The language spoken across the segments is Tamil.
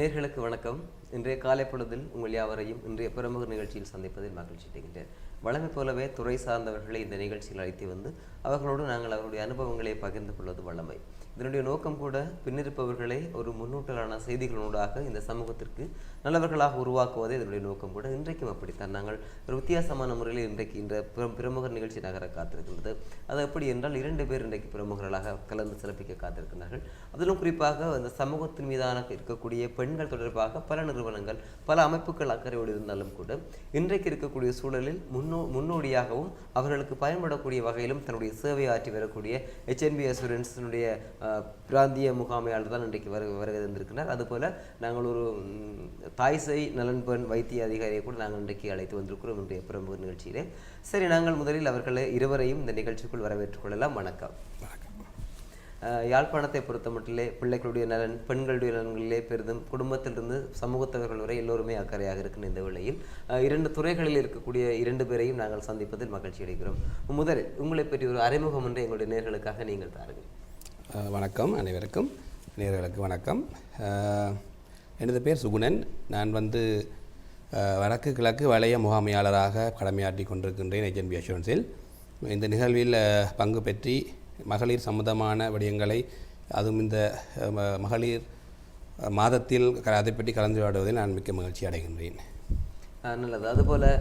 நேர்களுக்கு வணக்கம். இன்றைய காலை பொழுதில் உங்கள் யாவரையும் இன்றைய பிரமுக நிகழ்ச்சியில் சந்திப்பதில் மகிழ்ச்சி அடைகின்றேன். வழமை போலவே துறை சார்ந்தவர்களை இந்த நிகழ்ச்சியில் அழைத்து வந்து அவர்களோடு நாங்கள் அவருடைய அனுபவங்களை பகிர்ந்து கொள்வது வழமை. இதனுடைய நோக்கம் கூட பின்னிருப்பவர்களை ஒரு முன்னூட்டலான செய்திகளூடாக இந்த சமூகத்திற்கு நல்லவர்களாக உருவாக்குவதே இதனுடைய நோக்கம் கூட. இன்றைக்கும் அப்படித்தான். நாங்கள் ஒரு வித்தியாசமான முறையில் இன்றைக்கு இந்த பிரமுகர் நிகழ்ச்சி நகர காத்திருக்கின்றது. அது எப்படி என்றால் இரண்டு பேர் இன்றைக்கு பிரமுகர்களாக கலந்து சிறப்பிக்க காத்திருக்கிறார்கள் அதிலும் குறிப்பாக அந்த சமூகத்தின் மீதான இருக்கக்கூடிய பெண்கள் தொடர்பாக பல நிறுவனங்கள் பல அமைப்புகள் அக்கறையோடு இருந்தாலும் கூட இன்றைக்கு இருக்கக்கூடிய சூழலில் முன்னோ முன்னோடியாகவும் அவர்களுக்கு பயன்படக்கூடிய வகையிலும் தன்னுடைய சேவை ஆற்றி வரக்கூடிய ஹெச்என்பி அசூரன்ஸினுடைய பிராந்திய முகாமையாளர் தான் இன்றைக்கு வரு வருகை தந்திருக்கிறார். அதுபோல நாங்கள் ஒரு தாய்சை நலன் பெண் வைத்திய அதிகாரியை கூட நாங்கள் இன்றைக்கு அழைத்து வந்திருக்கிறோம் இன்றைய பிரமுக நிகழ்ச்சியிலே. சரி நாங்கள் முதலில் அவர்களை இருவரையும் இந்த நிகழ்ச்சிக்குள் வரவேற்றுக் கொள்ளலாம். வணக்கம். யாழ்ப்பாணத்தை பொறுத்த மட்டிலே பிள்ளைகளுடைய நலன் பெண்களுடைய நலன்களிலே பெரிதும் குடும்பத்திலிருந்து சமூகத்தவர்கள் வரை எல்லோருமே அக்கறையாக இருக்கின்ற இந்த வேளையில் இரண்டு துறைகளில் இருக்கக்கூடிய இரண்டு பேரையும் நாங்கள் சந்திப்பதில் மகிழ்ச்சி அடைகிறோம் முதலில் உங்களை பற்றி ஒரு அறிமுகம் என்று எங்களுடைய நேர்களுக்காக நீங்கள் தாருங்கள். வணக்கம் அனைவருக்கும். நேயர்களுக்கு வணக்கம். எனது பேர் சுகுணன். நான் வந்து வடக்கு கிழக்கு வலய முகாமையாளராக கடமையாற்றி கொண்டிருக்கின்றேன் ஏஜென்பி அஷூரன்ஸில் இந்த நிகழ்வில் பங்கு பெற்றி மகளிர் சம்பந்தமான விடயங்களை அதுவும் இந்த மகளிர் மாதத்தில் க- அதை பற்றி கலந்துரையாடுவதில் நான் மிக்க மகிழ்ச்சி அடைகின்றேன். நல்லது. அதுபோல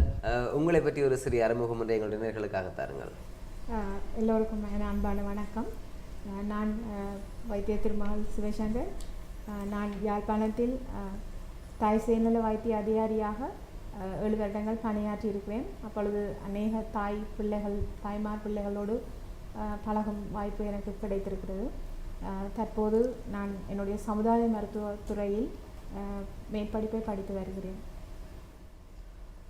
உங்களை பற்றி ஒரு சிறிய அறிமுகம் என்று எங்களுடைய நேர்களுக்காக தாருங்கள். எல்லோருக்கும் என் அன்பான வணக்கம். நான் வைத்திய திருமகள் சிவசங்கர் நான் யாழ்ப்பாணத்தில் தாய் சேனல வைத்திய அதிகாரியாக ஏழு வருடங்கள் பணியாற்றி இருக்கிறேன் அப்பொழுது அநேக தாய் பிள்ளைகள் தாய்மார் பிள்ளைகளோடு பழகும் வாய்ப்பு எனக்கு கிடைத்திருக்கிறது. தற்போது நான் என்னுடைய சமுதாய மருத்துவத் துறையில் மேற்படிப்பை படித்து வருகிறேன்.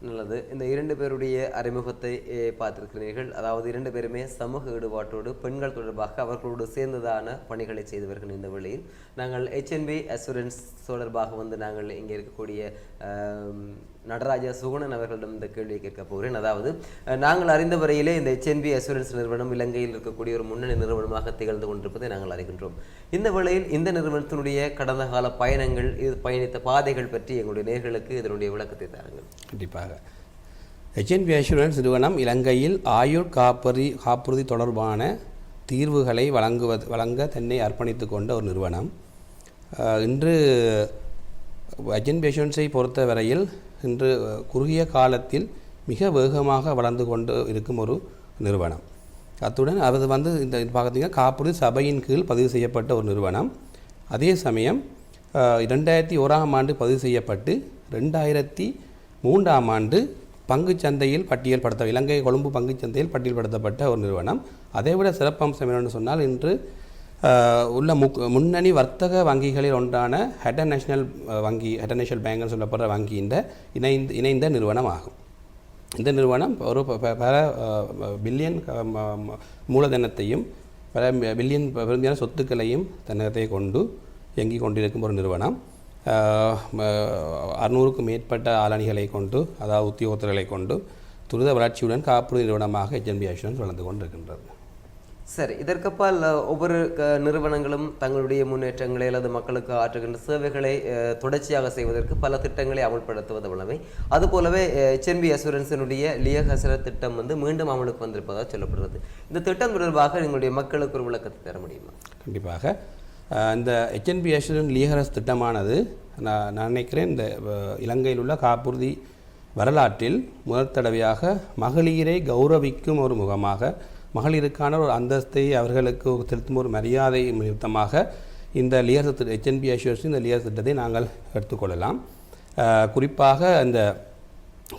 நல்லது. இந்த இரண்டு பேருடைய அறிமுகத்தை பார்த்திருக்கிறீர்கள். அதாவது இரண்டு பேருமே சமூக ஈடுபாட்டோடு பெண்கள் தொடர்பாக அவர்களோடு சேர்ந்ததான பணிகளை செய்து வருகின்ற இந்த வேளையில். நாங்கள் ஹெச்என்பி அசூரன்ஸ் தொடர்பாக வந்து நாங்கள் இங்கே இருக்கக்கூடிய நடராஜா சுகுணன் அவர்களிடம் இந்த கேள்வியை கேட்க போகிறேன். அதாவது நாங்கள் அறிந்த வரையிலே இந்த ஹெச்என்பி அசூரன்ஸ் நிறுவனம் இலங்கையில் இருக்கக்கூடிய ஒரு முன்னணி நிறுவனமாக திகழ்ந்து கொண்டிருப்பதை நாங்கள் அறிகின்றோம். இந்த வேளையில் இந்த நிறுவனத்தினுடைய கடந்த கால பயணங்கள் இது பயணித்த பாதைகள் பற்றி எங்களுடைய நேர்களுக்கு இதனுடைய விளக்கத்தை தாருங்கள். கண்டிப்பாக. ஹெச்என்பி அசூரன்ஸ் நிறுவனம் இலங்கையில் ஆயுள் காப்பறி காப்புறுதி தொடர்பான தீர்வுகளை வழங்குவது வழங்க தன்னை அர்ப்பணித்து கொண்ட ஒரு நிறுவனம். இன்று ஹெச்என்பி பொறுத்த பொறுத்தவரையில் இன்று குறுகிய காலத்தில் மிக வேகமாக வளர்ந்து கொண்டு இருக்கும் ஒரு நிறுவனம். அத்துடன் அது வந்து இந்த பார்த்தீங்கன்னா காப்புறுதி சபையின் கீழ் பதிவு செய்யப்பட்ட ஒரு நிறுவனம். அதே சமயம் ரெண்டாயிரத்தி இரண்டாயிரத்தி ஓராம் ஆண்டு பதிவு செய்யப்பட்டு ரெண்டாயிரத்தி மூன்றாம் ஆண்டு பங்குச் சந்தையில் பட்டியல்படுத்த இலங்கை கொழும்பு பங்குச் சந்தையில் பட்டியல்படுத்தப்பட்ட ஒரு நிறுவனம். அதைவிட சிறப்பம்சம் என்னென்னு சொன்னால் இன்று உள்ள முக் முன்னணி வர்த்தக வங்கிகளில் ஒன்றான ஹெட்டர் நேஷனல் வங்கி ஹெட்டர் நேஷனல் பேங்க்னு சொல்லப்படுற வங்கியின் இணைந்த இணைந்த நிறுவனம் ஆகும் இந்த நிறுவனம் ஒரு ப- ப- பல பில்லியன் மூலதனத்தையும் பல பில்லியன் பெருமையான சொத்துக்களையும் தன்னகத்தை கொண்டு இயங்கிக் கொண்டிருக்கும் ஒரு நிறுவனம். அறுநூறுக்கும் மேற்பட்ட ஆளணிகளை கொண்டு அதாவது உத்தியோகத்தர்களை கொண்டு துரித வளர்ச்சியுடன் காப்புறுதி நிறுவனமாக ஹெச்என்பி அஷூரன்ஸ் வளர்ந்து கொண்டிருக்கின்றது. சரி இதற்கப்பால் ஒவ்வொரு க- நிறுவனங்களும் தங்களுடைய முன்னேற்றங்களை அல்லது மக்களுக்கு ஆற்றுகின்ற சேவைகளை தொடர்ச்சியாக செய்வதற்கு பல திட்டங்களை அமல்படுத்துவது உள்ளவை அதுபோலவே ஹெச்என்பி அசூரன்ஸினுடைய லிய திட்டம் வந்து மீண்டும் அமலுக்கு வந்திருப்பதாக சொல்லப்படுகிறது. இந்த திட்டம் தொடர்பாக எங்களுடைய மக்களுக்கு ஒரு விளக்கத்தை தர முடியுமா? கண்டிப்பாக. இந்த ஹெச்என்பி அசுரன் லியகரஸ் திட்டமானது நான் நான் நினைக்கிறேன் இந்த இலங்கையில் உள்ள காப்புறுதி வரலாற்றில் முதல் தடவையாக மகளிரை கௌரவிக்கும் ஒரு முகமாக மகளிருக்கான ஒரு அந்தஸ்தை அவர்களுக்கு செலுத்தும் ஒரு மரியாதை நிமித்தமாக இந்த லியர்ஸ் திட்ட ஹெச்என்பி அஷூரன்ஸ் இந்த லியர்ஸ் திட்டத்தை நாங்கள் எடுத்துக்கொள்ளலாம். குறிப்பாக இந்த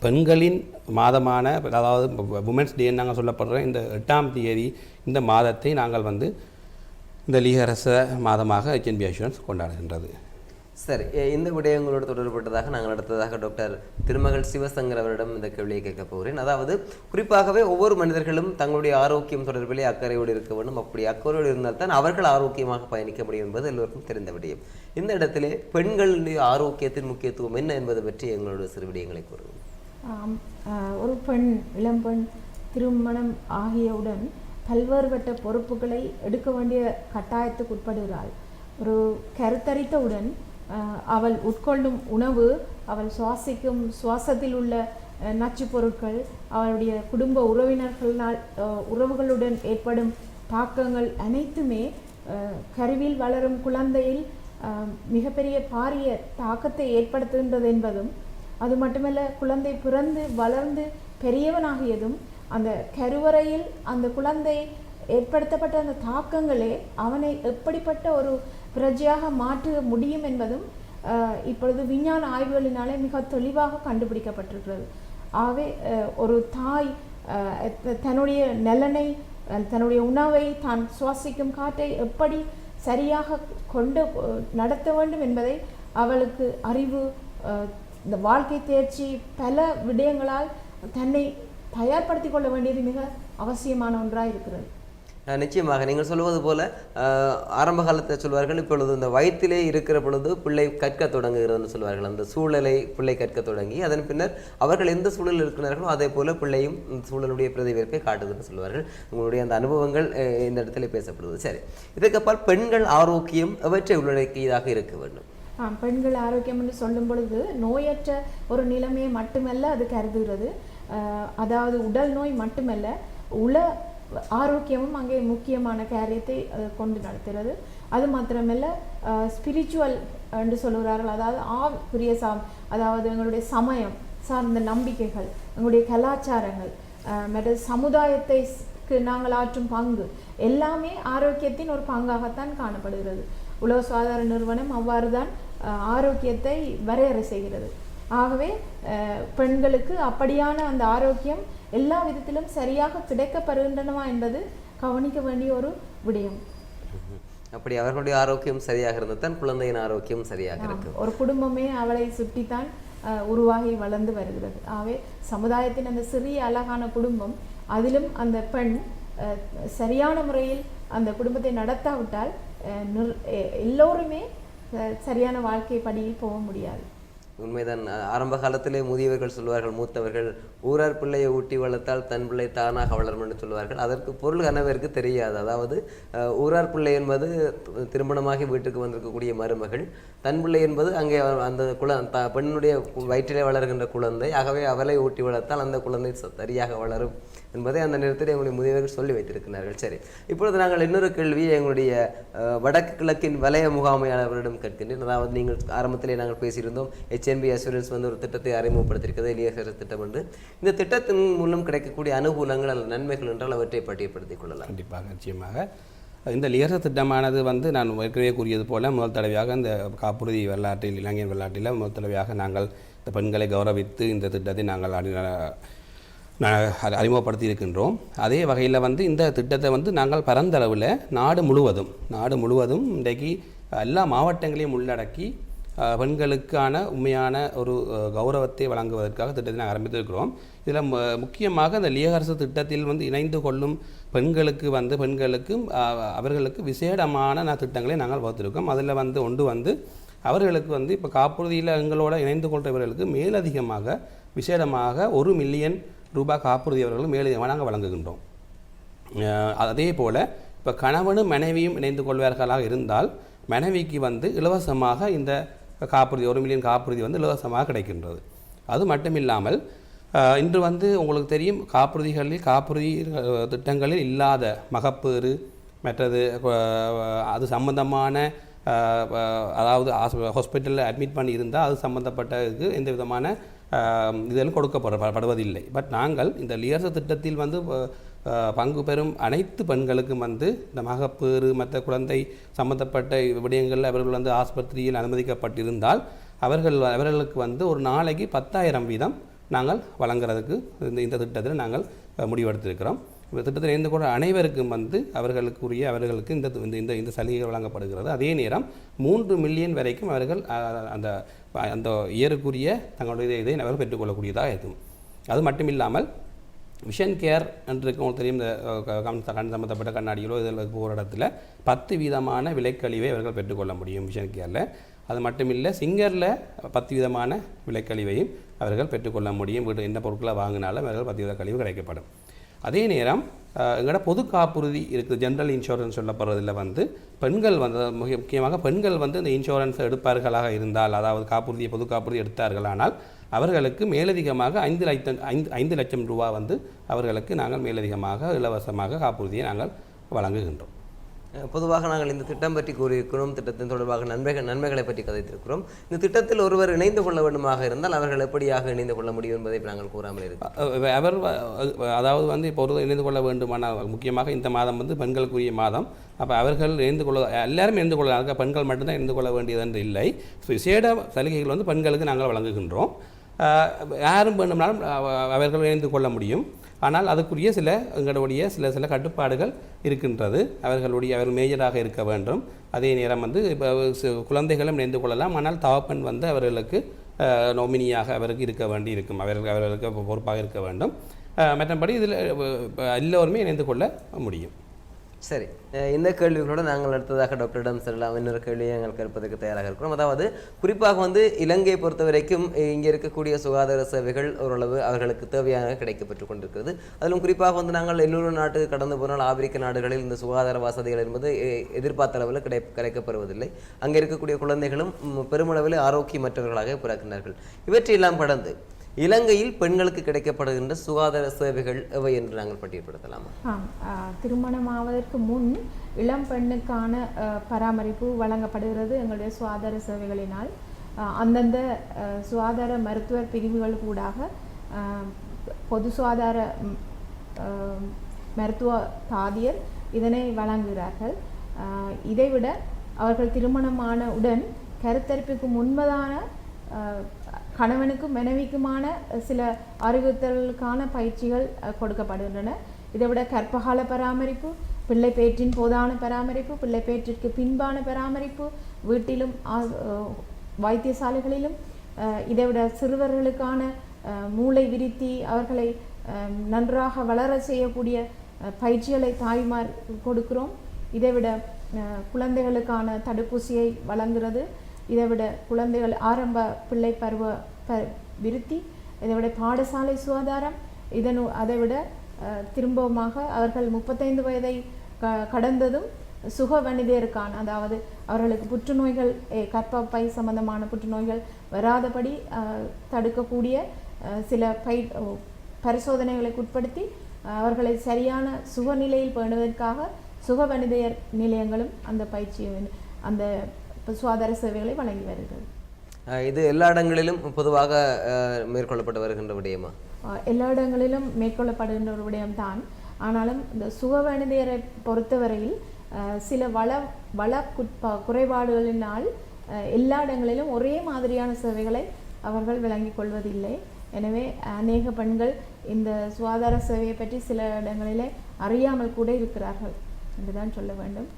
பெண்களின் மாதமான அதாவது உமன்ஸ் டே நாங்கள் சொல்லப்படுற இந்த எட்டாம் தேதி இந்த மாதத்தை நாங்கள் வந்து இந்த லீகரச மாதமாக ஹெச்என்பி அஷூரன்ஸ் கொண்டாடுகின்றது. சரி இந்த விடயங்களோடு தொடர்பட்டதாக நாங்கள் அடுத்ததாக டாக்டர் திருமகள் சிவசங்கர் அவரிடம் இந்த கேள்வியை கேட்க போகிறேன். அதாவது குறிப்பாகவே ஒவ்வொரு மனிதர்களும் தங்களுடைய ஆரோக்கியம் தொடர்பிலே அக்கறையோடு இருக்க வேண்டும். அப்படி அக்கறையோடு இருந்தால் தான் அவர்கள் ஆரோக்கியமாக பயணிக்க முடியும் என்பது எல்லோருக்கும் தெரிந்த விடயம். இந்த இடத்திலே பெண்களுடைய ஆரோக்கியத்தின் முக்கியத்துவம் என்ன என்பது பற்றி எங்களோட சிறு விடயங்களை கூறுவோம். ஒரு பெண் இளம்பெண் திருமணம் ஆகியவுடன் பல்வேறுபட்ட பொறுப்புகளை எடுக்க வேண்டிய கட்டாயத்துக்கு உட்படுகிறாள். ஒரு கருத்தரித்தவுடன் அவள் உட்கொள்ளும் உணவு அவள் சுவாசிக்கும் சுவாசத்தில் உள்ள நச்சு பொருட்கள் அவளுடைய குடும்ப உறவினர்களால் உறவுகளுடன் ஏற்படும் தாக்கங்கள் அனைத்துமே கருவில் வளரும் குழந்தையில் மிகப்பெரிய பாரிய தாக்கத்தை ஏற்படுத்துகின்றது என்பதும் அது மட்டுமல்ல குழந்தை பிறந்து வளர்ந்து பெரியவனாகியதும் அந்த கருவறையில் அந்த குழந்தை ஏற்படுத்தப்பட்ட அந்த தாக்கங்களே அவனை எப்படிப்பட்ட ஒரு பிரஜையாக மாற்ற முடியும் என்பதும் இப்பொழுது விஞ்ஞான ஆய்வுகளினாலே மிக தெளிவாக கண்டுபிடிக்கப்பட்டிருக்கிறது. ஆகவே ஒரு தாய் தன்னுடைய நலனை தன்னுடைய உணவை தான் சுவாசிக்கும் காற்றை எப்படி சரியாக கொண்டு நடத்த வேண்டும் என்பதை அவளுக்கு அறிவு இந்த வாழ்க்கை தேர்ச்சி பல விடயங்களால் தன்னை தயார்படுத்திக் கொள்ள வேண்டியது மிக அவசியமான ஒன்றாக இருக்கிறது நிச்சயமாக நீங்கள் சொல்வது போல ஆரம்ப காலத்தில் சொல்வார்கள் இப்பொழுது இந்த வயிற்றிலே இருக்கிற பொழுது பிள்ளை கற்க தொடங்குகிறதுன்னு சொல்வார்கள். அந்த சூழலை பிள்ளை கற்க தொடங்கி அதன் பின்னர் அவர்கள் எந்த சூழலில் இருக்கிறார்களோ அதே போல பிள்ளையும் இந்த சூழலுடைய பிரதிபலிப்பை காட்டுதுன்னு சொல்வார்கள். உங்களுடைய அந்த அனுபவங்கள் இந்த இடத்துல பேசப்படுது சரி. இதற்கப்பால் பெண்கள் ஆரோக்கியம் அவற்றை உள்ளடக்கியதாக இருக்க வேண்டும்? பெண்கள் ஆரோக்கியம் என்று சொல்லும் பொழுது நோயற்ற ஒரு நிலைமையை மட்டுமல்ல அது கருதுகிறது. அதாவது உடல் நோய் மட்டுமல்ல உள ஆரோக்கியமும் அங்கே முக்கியமான காரியத்தை கொண்டு நடத்துகிறது. அது மாத்திரமல்ல ஸ்பிரிச்சுவல் என்று சொல்கிறார்கள் அதாவது ஆவிக்குரிய சாம் அதாவது எங்களுடைய சமயம் சார்ந்த நம்பிக்கைகள் எங்களுடைய கலாச்சாரங்கள் மற்ற சமுதாயத்தை நாங்கள் ஆற்றும் பங்கு எல்லாமே ஆரோக்கியத்தின் ஒரு பங்காகத்தான் காணப்படுகிறது. உலக சுகாதார நிறுவனம் அவ்வாறு தான் ஆரோக்கியத்தை வரையறை செய்கிறது. ஆகவே பெண்களுக்கு அப்படியான அந்த ஆரோக்கியம் எல்லா விதத்திலும் சரியாக கிடைக்கப்படுகின்றனவா என்பது கவனிக்க வேண்டிய ஒரு விடயம். அப்படி அவர்களுடைய ஆரோக்கியம் சரியாக இருந்தால் தான் குழந்தையின் ஆரோக்கியம் சரியாக இருக்கும் ஒரு குடும்பமே அவளை சுற்றித்தான் உருவாகி வளர்ந்து வருகிறது. ஆகவே சமுதாயத்தின் அந்த சிறிய அழகான குடும்பம் அதிலும் அந்த பெண் சரியான முறையில் அந்த குடும்பத்தை நடத்தாவிட்டால் எல்லோருமே சரியான வாழ்க்கை படியில் போக முடியாது. உண்மைதான். ஆரம்ப காலத்திலே முதியவர்கள் சொல்வார்கள் மூத்தவர்கள் ஊரார் பிள்ளையை ஊட்டி வளர்த்தால் தன் பிள்ளை தானாக வளரும் என்று சொல்வார்கள். அதற்கு பொருள் கனவிற்கு தெரியாது. அதாவது ஊரார் பிள்ளை என்பது திருமணமாகி வீட்டுக்கு வந்திருக்கக்கூடிய மருமகள். தன் பிள்ளை என்பது அங்கே அந்த குல த பெண்ணுடைய வயிற்றிலே வளர்கின்ற குழந்தை. ஆகவே அவளை ஊட்டி வளர்த்தால் அந்த குழந்தை ச- சரியாக வளரும். என்பதை அந்த நேரத்தில் எங்களுடைய முதியவர்கள் சொல்லி வைத்திருக்கிறார்கள். சரி இப்பொழுது நாங்கள் இன்னொரு கேள்வியை எங்களுடைய வடக்கு கிழக்கின் வலய முகாமையாளர்களிடம் கேட்கின்றேன். அதாவது நீங்கள் ஆரம்பத்திலே நாங்கள் பேசியிருந்தோம் ஹெச்என்பி அசூரன்ஸ் வந்து ஒரு திட்டத்தை அறிமுகப்படுத்தியிருக்கிறது எளிய திட்டம் என்று. இந்த திட்டத்தின் மூலம் கிடைக்கக்கூடிய அனுகூலங்கள் அல்லது நன்மைகள் என்றால் அவற்றை பட்டியப்படுத்திக் கொள்ளலாம். கண்டிப்பாக நிச்சயமாக. இந்த லியர்ச திட்டமானது வந்து நான் ஏற்கனவே கூறியது போல முதல் தடவையாக இந்த காப்புறுதி வரலாற்றில் இளைஞர் வரலாற்றில் முதல் தடவையாக நாங்கள் இந்த பெண்களை கௌரவித்து இந்த திட்டத்தை நாங்கள் அறி- ந- அறிமுகப்படுத்தி இருக்கின்றோம் அதே வகையில் வந்து இந்த திட்டத்தை வந்து நாங்கள் பரந்தளவில் நாடு முழுவதும் நாடு முழுவதும் இன்றைக்கு எல்லா மாவட்டங்களையும் உள்ளடக்கி பெண்களுக்கான உண்மையான ஒரு கௌரவத்தை வழங்குவதற்காக திட்டத்தை நாங்கள் ஆரம்பித்திருக்கிறோம். இதில் முக்கியமாக இந்த லியகரசு திட்டத்தில் வந்து இணைந்து கொள்ளும் பெண்களுக்கு வந்து பெண்களுக்கும் அவர்களுக்கு விசேடமான நான் திட்டங்களை நாங்கள் வகுத்திருக்கோம். அதில் வந்து ஒன்று வந்து அவர்களுக்கு வந்து இப்போ காப்புறுதியில் எங்களோட இணைந்து கொள்றவர்களுக்கு மேலதிகமாக விசேடமாக ஒரு மில்லியன் ரூபாய் காப்புறுதி அவர்களும் மேலும் நாங்கள் வழங்குகின்றோம். அதே போல் இப்போ கணவனும் மனைவியும் இணைந்து கொள்வார்களாக இருந்தால் மனைவிக்கு வந்து இலவசமாக இந்த காப்புறுதி ஒரு மில்லியன் காப்புறுதி வந்து இலவசமாக கிடைக்கின்றது. அது மட்டும் இல்லாமல் இன்று வந்து உங்களுக்கு தெரியும் காப்புறுதிகளில் காப்புறுதி திட்டங்களில் இல்லாத மகப்பேறு மற்றது அது சம்பந்தமான அதாவது ஹாஸ்பிட்டலில் அட்மிட் பண்ணி இருந்தால் அது சம்மந்தப்பட்டதுக்கு எந்த விதமான இதெல்லாம் கொடுக்கப்படுவதில்லை பட் நாங்கள் இந்த லியர்ச திட்டத்தில் வந்து பங்கு பெறும் அனைத்து பெண்களுக்கும் வந்து இந்த மகப்பேறு மற்ற குழந்தை சம்பந்தப்பட்ட விடயங்களில் அவர்கள் வந்து ஆஸ்பத்திரியில் அனுமதிக்கப்பட்டிருந்தால் அவர்கள் அவர்களுக்கு வந்து ஒரு நாளைக்கு பத்தாயிரம் வீதம் நாங்கள் வழங்குறதுக்கு இந்த இந்த திட்டத்தில் நாங்கள் முடிவெடுத்திருக்கிறோம். திட்டத்தில் இருந்து கூட அனைவருக்கும் வந்து அவர்களுக்குரிய அவர்களுக்கு இந்த இந்த இந்த இந்த சலுகைகள் வழங்கப்படுகிறது. அதே நேரம் மூன்று மில்லியன் வரைக்கும் அவர்கள் அந்த அந்த இயருக்குரிய தங்களுடைய இதை அவர்கள் பெற்றுக்கொள்ளக்கூடியதாக இருக்கும். அது மட்டும் இல்லாமல் விஷன் கேர் என்று உங்களுக்கு தெரியும் இந்த கண் சம்மந்தப்பட்ட கண்ணாடிகளோ இதில் போகிற இடத்துல பத்து விதமான விலைக்கழிவை அவர்கள் பெற்றுக்கொள்ள முடியும் விஷன் கேரில் அது மட்டும் இல்லை சிங்கரில் பத்து விதமான விலைக்கழிவையும் அவர்கள் பெற்றுக்கொள்ள முடியும். வீட்டு என்ன பொருட்களை வாங்கினாலும் அவர்கள் பத்து வித கழிவு கிடைக்கப்படும். அதே நேரம் எங்களோட பொது காப்புறுதி இருக்குது ஜென்ரல் இன்சூரன்ஸ் சொல்லப்படுறதில் வந்து பெண்கள் வந்து முக்கியமாக பெண்கள் வந்து இந்த இன்சூரன்ஸ் எடுப்பார்களாக இருந்தால் அதாவது காப்புறுதியை பொது காப்புறுதி எடுத்தார்களானால் அவர்களுக்கு மேலதிகமாக ஐந்து லட்சம் ஐந்து ஐந்து லட்சம் ரூபா வந்து அவர்களுக்கு நாங்கள் மேலதிகமாக இலவசமாக காப்புறுதியை நாங்கள் வழங்குகின்றோம். பொதுவாக நாங்கள் இந்த திட்டம் பற்றி கூறியிருக்கிறோம். திட்டத்தின் தொடர்பாக நன்மைகள் நன்மைகளை பற்றி கதைத்திருக்கிறோம். இந்த திட்டத்தில் ஒருவர் இணைந்து கொள்ள வேண்டுமாக இருந்தால் அவர்கள் எப்படியாக இணைந்து கொள்ள முடியும் என்பதை நாங்கள் கூறாமல் இருக்கிறோம் அவர் அதாவது வந்து இப்போ ஒரு இணைந்து கொள்ள வேண்டுமானால் முக்கியமாக இந்த மாதம் வந்து பெண்களுக்குரிய மாதம். அப்போ அவர்கள் இணைந்து கொள்ள எல்லாரும் இணைந்து கொள்ள பெண்கள் மட்டும்தான் இணைந்து கொள்ள வேண்டியது என்று இல்லை விசேட சலுகைகள் வந்து பெண்களுக்கு நாங்கள் வழங்குகின்றோம். யாரும் வேண்டுமானாலும் அவர்கள் இணைந்து கொள்ள முடியும். ஆனால் அதுக்குரிய சில எங்களுடைய சில சில கட்டுப்பாடுகள் இருக்கின்றது. அவர்களுடைய அவர் மேஜராக இருக்க வேண்டும். அதே நேரம் வந்து இப்போ குழந்தைகளும் இணைந்து கொள்ளலாம். ஆனால் தவப்பன் வந்து அவர்களுக்கு நோமினியாக நொமினியாக அவருக்கு இருக்க வேண்டி இருக்கும் அவர்கள் அவர்களுக்கு பொறுப்பாக இருக்க வேண்டும். மற்றபடி இதில் எல்லோருமே இணைந்து கொள்ள முடியும். சரி. இந்த கேள்விகளோடு நாங்கள் அடுத்ததாக டாக்டரிடம் செல்லலாம். இன்னொரு கேள்வியை நாங்கள் கேட்பதற்கு தயாராக இருக்கிறோம். அதாவது குறிப்பாக வந்து இலங்கையை பொறுத்த வரைக்கும் இங்கே இருக்கக்கூடிய சுகாதார சேவைகள் ஓரளவு அவர்களுக்கு தேவையான கிடைக்கப்பெற்றுக் கொண்டிருக்கிறது. அதிலும் குறிப்பாக வந்து நாங்கள் இன்னொரு நாட்டுக்கு கடந்து போனால் ஆப்பிரிக்க நாடுகளில் இந்த சுகாதார வசதிகள் என்பது எ- எதிர்பார்த்த அளவில் கிடை கிடைக்கப்படுவதில்லை அங்கே இருக்கக்கூடிய குழந்தைகளும் பெருமளவில் ஆரோக்கியமற்றவர்களாக பிறக்கின்றார்கள் இவற்றையெல்லாம் கடந்து இலங்கையில் பெண்களுக்கு கிடைக்கப்படுகின்ற சுகாதார சேவைகள் எவை என்று நாங்கள் பட்டியல்படுத்தலாமா? திருமணமாவதற்கு முன் இளம் பெண்ணுக்கான பராமரிப்பு வழங்கப்படுகிறது எங்களுடைய சுகாதார சேவைகளினால். அந்தந்த சுகாதார மருத்துவர் பிரிவுகள் கூடாக பொது சுகாதார மருத்துவ தாதியர் இதனை வழங்குகிறார்கள். இதைவிட அவர்கள் திருமணமான உடன் கருத்தரிப்புக்கு முன்பதான கணவனுக்கும் மனைவிக்குமான சில அறிவுறுத்தலுக்கான பயிற்சிகள் கொடுக்கப்படுகின்றன. இதை விட கற்பகால பராமரிப்பு பிள்ளை பேற்றின் போதான பராமரிப்பு பிள்ளை பேற்றிற்கு பின்பான பராமரிப்பு வீட்டிலும் வைத்தியசாலைகளிலும் இதை விட சிறுவர்களுக்கான மூளை விரித்தி அவர்களை நன்றாக வளர செய்யக்கூடிய பயிற்சிகளை தாய்மார் கொடுக்கிறோம். இதைவிட விட குழந்தைகளுக்கான தடுப்பூசியை வழங்குறது இதைவிட குழந்தைகள் ஆரம்ப பிள்ளை பருவ ப விருத்தி இதை விட பாடசாலை சுகாதாரம் இதனு அதைவிட விட திரும்பவுமாக அவர்கள் முப்பத்தைந்து வயதை க கடந்ததும் சுக வனிதையருக்கான அதாவது அவர்களுக்கு புற்றுநோய்கள் கற்பப்பை சம்பந்தமான புற்றுநோய்கள் வராதபடி தடுக்கக்கூடிய சில பை பரிசோதனைகளுக்கு உட்படுத்தி அவர்களை சரியான சுகநிலையில் பேணுவதற்காக சுக வனிதையர் நிலையங்களும் அந்த பயிற்சியை அந்த சுகாதார சேவைகளை வழங்கி வருகிறது. இது எல்லா இடங்களிலும் பொதுவாக மேற்கொள்ளப்பட்டு வருகின்ற விடயமா? எல்லா இடங்களிலும் மேற்கொள்ளப்படுகின்ற ஒரு விடயம்தான் ஆனாலும் இந்த சுகவனிதையரை பொறுத்தவரையில் சில வள வள குட்பா குறைபாடுகளினால் எல்லா இடங்களிலும் ஒரே மாதிரியான சேவைகளை அவர்கள் விளங்கிக் கொள்வதில்லை. எனவே அநேக பெண்கள் இந்த சுகாதார சேவையை பற்றி சில இடங்களிலே அறியாமல் கூட இருக்கிறார்கள். என்றுதான் சொல்ல வேண்டும்.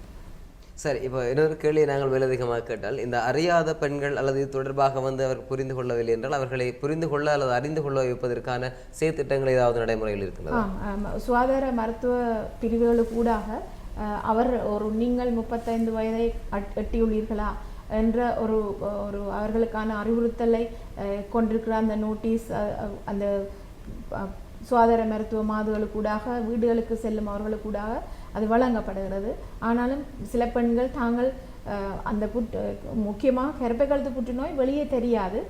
சரி இப்போ இன்னொரு கேள்வியை நாங்கள் மேலதிகமாக கேட்டால் இந்த அறியாத பெண்கள் அல்லது இது தொடர்பாக வந்து அவர் புரிந்து கொள்ளவில்லை என்றால் அவர்களை புரிந்து கொள்ள அல்லது அறிந்து கொள்ள வைப்பதற்கான செயற்திட்டங்கள் ஏதாவது நடைமுறையில் இருக்கிறது சுகாதார மருத்துவ பிரிவுகளுக்கு ஊடாக அவர் ஒரு நீங்கள் முப்பத்தைந்து வயதை அட்- எட்டியுள்ளீர்களா என்ற ஒரு ஒரு அவர்களுக்கான அறிவுறுத்தலை அஹ், கொண்டிருக்கிற அந்த நோட்டீஸ் அஹ், அந்த சுகாதார மருத்துவ மாதுகளுக்கூடாக வீடுகளுக்கு செல்லும் அவர்களுக்கூடாக அது வழங்கப்படுகிறது. ஆனாலும் சில பெண்கள் தாங்கள் அந்த புட் முக்கியமாக கருப்பை கழுத்து புற்றுநோய் வெளியே தெரியாது.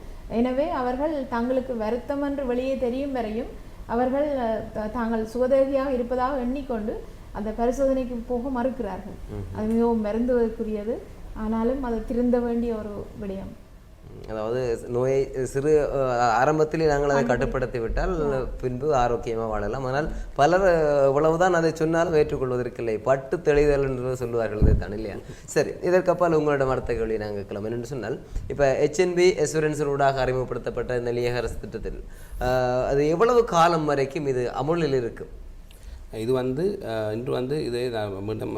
எனவே அவர்கள் தங்களுக்கு வருத்தம் என்று வெளியே தெரியும் வரையும் அவர்கள் தாங்கள் சுகதேவியாக இருப்பதாக எண்ணிக்கொண்டு அந்த பரிசோதனைக்கு போக மறுக்கிறார்கள். அது மிகவும் மருந்துவதற்குரியது ஆனாலும் அது திருந்த வேண்டிய ஒரு விடயம். அதாவது நோயை சிறு ஆரம்பத்திலே நாங்கள் அதை கட்டுப்படுத்தி விட்டால் பின்பு ஆரோக்கியமாக வாழலாம். ஆனால் பலர் அஹ், எவ்வளவுதான் அதை சொன்னாலும் ஏற்றுக்கொள்வதற்கில்லை. பட்டு தெளிதல் என்று சொல்லுவார்கள் இதை தான் இல்லையா சரி இதற்கப்பால் உங்களிடம் அடுத்த கேள்வி நாங்கள் கேட்கலாம். என்னென்னு சொன்னால் இப்போ ஹெச்என்பி எஸ்யூரன்ஸூடாக அறிமுகப்படுத்தப்பட்ட இந்த லியகரசு திட்டத்தில் அது எவ்வளவு காலம் வரைக்கும் இது அமுலில் இருக்கும்? இது வந்து இன்று வந்து இது நான் மீண்டும்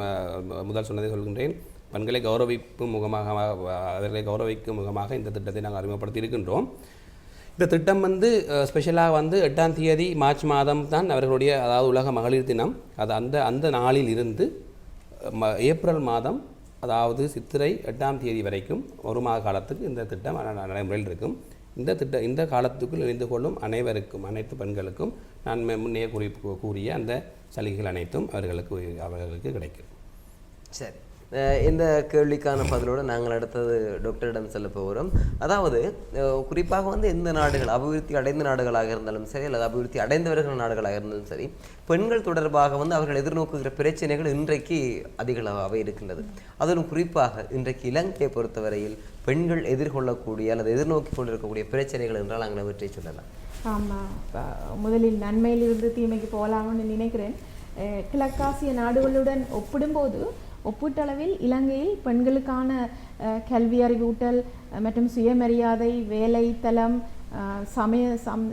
முதல் சொன்னதை சொல்கின்றேன். பெண்களை கௌரவிப்பு முகமாக அவர்களை கௌரவிக்கும் முகமாக இந்த திட்டத்தை நாங்கள் அறிமுகப்படுத்தி இருக்கின்றோம் இந்த திட்டம் வந்து ஸ்பெஷலாக வந்து எட்டாம் தேதி மார்ச் மாதம் தான் அவர்களுடைய அதாவது உலக மகளிர் தினம். அது அந்த அந்த நாளில் இருந்து ம- ஏப்ரல் மாதம் அதாவது சித்திரை எட்டாம் தேதி வரைக்கும் ஒரு மாத காலத்துக்கு இந்த திட்டம் நடைமுறையில் இருக்கும். இந்த திட்ட இந்த காலத்துக்குள் இணைந்து கொள்ளும் அனைவருக்கும் அனைத்து பெண்களுக்கும் நான் முன்னே கூறி கூறிய அந்த சலுகைகள் அனைத்தும் அவர்களுக்கு அவர்களுக்கு கிடைக்கும். சரி. இந்த கேள்விக்கான பதிலோடு நாங்கள் அடுத்தது டாக்டரிடம் செல்ல போகிறோம். அதாவது குறிப்பாக வந்து எந்த நாடுகள் அபிவிருத்தி அடைந்த நாடுகளாக இருந்தாலும் சரி அல்லது அபிவிருத்தி அடைந்து வருகிற நாடுகளாக இருந்தாலும் சரி பெண்கள் தொடர்பாக வந்து அவர்கள் எதிர்நோக்குகிற பிரச்சனைகள் இன்றைக்கு அதிகளவாகவே இருக்கின்றது. அதிலும் குறிப்பாக இன்றைக்கு இலங்கையை பொறுத்தவரையில் பெண்கள் எதிர்கொள்ளக்கூடிய அல்லது எதிர்நோக்கி கொண்டிருக்கக்கூடிய பிரச்சனைகள் என்றால் நாங்கள் அவற்றை சொல்லலாம். ஆமாம் முதலில் நன்மையிலிருந்து தீமைக்கு போகலாம்னு நினைக்கிறேன். கிழக்காசிய நாடுகளுடன் ஒப்பிடும்போது ஒப்பீட்டளவில் இலங்கையில் பெண்களுக்கான கல்வி அறிவூட்டல் மற்றும் சுயமரியாதை வேலை தளம் சமய சம்